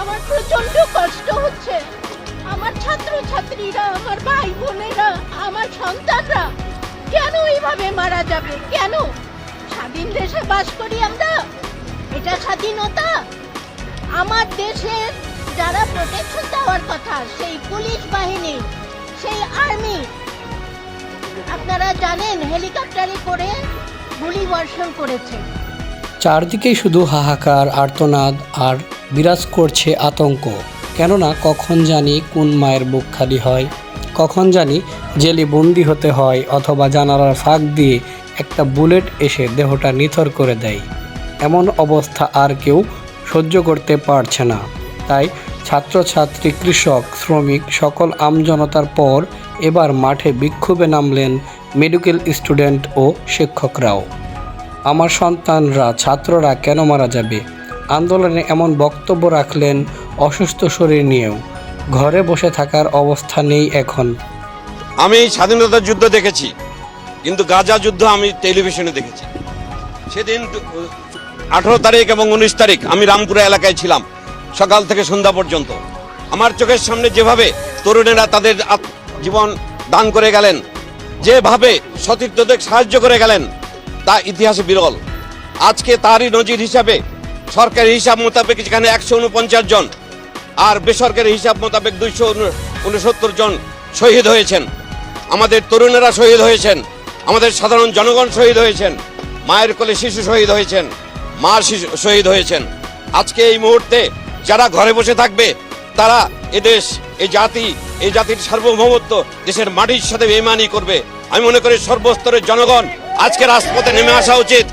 আমার প্রচণ্ড কষ্ট হচ্ছে। আমার ছাত্র ছাত্রীরা আমার ভাই বোনেরা আমার সন্তানরা, কেন এইভাবে মারা যাবে? কেন? স্বাধীন দেশে বাস করি আমরা? এটা স্বাধীনতা? আমার দেশের যারা প্রোটেকশন দেওয়ার কথা, সেই পুলিশ বাহিনী, সেই আর্মি আপনারা জানেন হেলিকপ্টারে করে গুলি বর্ষণ করেছে। চারদিকেই শুধু হাহাকার, আর্তনাদ আর বিরাজ করছে আতঙ্ক। কেননা কখন জানি কোন মায়ের বুক খালি হয়, কখন জানি জেলে বন্দি হতে হয় অথবা জানালার ফাঁক দিয়ে একটা বুলেট এসে দেহটা নিথর করে দেয়। এমন অবস্থা আর কেউ সহ্য করতে পারছে না। তাই ছাত্রছাত্রী, কৃষক, শ্রমিক সকল আমজনতার পর এবার মাঠে বিক্ষোভে নামলেন মেডিকেল স্টুডেন্ট ও শিক্ষকরাও। আমার সন্তানরা, ছাত্ররা কেন মারা যাবে? আন্দোলনে এমন বক্তব্য রাখলেন অসুস্থ শরীর নিয়েও। ঘরে বসে থাকার অবস্থা নেই এখন। আমি স্বাধীনতা যুদ্ধ দেখেছি, কিন্তু গাজা যুদ্ধ আমি টেলিভিশনে দেখেছি। সেদিন আঠারো তারিখ এবং উনিশ তারিখ আমি রামপুরা এলাকায় ছিলাম, সকাল থেকে সন্ধ্যা পর্যন্ত। আমার চোখের সামনে যেভাবে তরুণেরা তাদের জীবন দান করে গেলেন, যেভাবে সতীর্থদের সাহায্য করে গেলেন তা ইতিহাসে বিরল। আজকে তারই নজির হিসাবে সরকারি হিসাব মোতাবেক যেখানে একশো উনপঞ্চাশ জন আর বেসরকারি হিসাব মোতাবেক দুইশো উনসত্তর জন শহীদ হয়েছেন। আমাদের তরুণেরা শহীদ হয়েছেন। আমাদের সাধারণ জনগণ শহীদ হয়েছেন। মায়ের কোলে শিশু শহীদ হয়েছেন। মা শিশু শহীদ হয়েছেন। আজকে এই মুহূর্তে যারা ঘরে বসে থাকবে, তারা এদেশ এই জাতি এই জাতির সার্বভৌমত্ব দেশের মাটির সাথে বেমানি করবে। আমি মনে করি সর্বস্তরের জনগণ আজকে রাজপথে নেমে আসা উচিত।